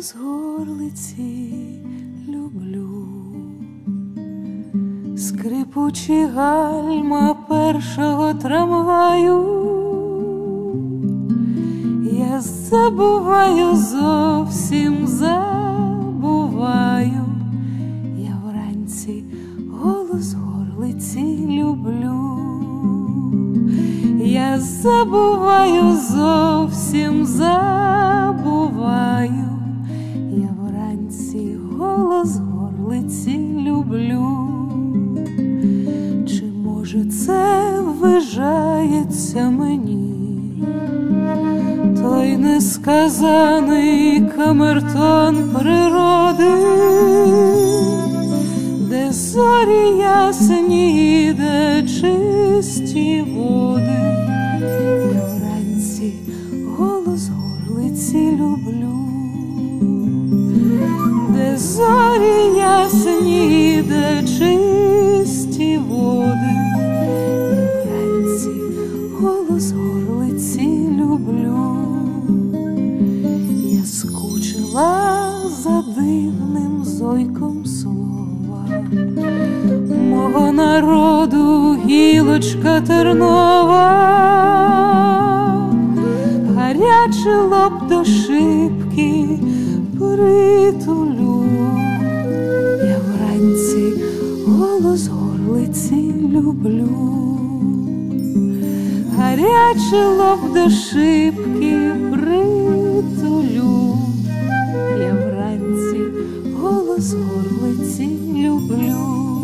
З горлиці люблю, скрипучі гальма першого трамваю, я забуваю, зовсім забуваю, я вранці голос горлиці люблю, я забуваю, зовсім забуваю. Голос горлиці люблю. Чи може це ввижається мені? Той несказаний камертон природи, де зорі ясні, де чисті води, вранці голос горлиці люблю, зорі ясні, де чисті води, вранці голос горлиці люблю, я скучила за дивним зойком слова, мого народу гілочка тернова, гарячий лоб до шибки притулю, серці люблю, гаряче лоб до шибки притулю, я вранці голос горлиці люблю.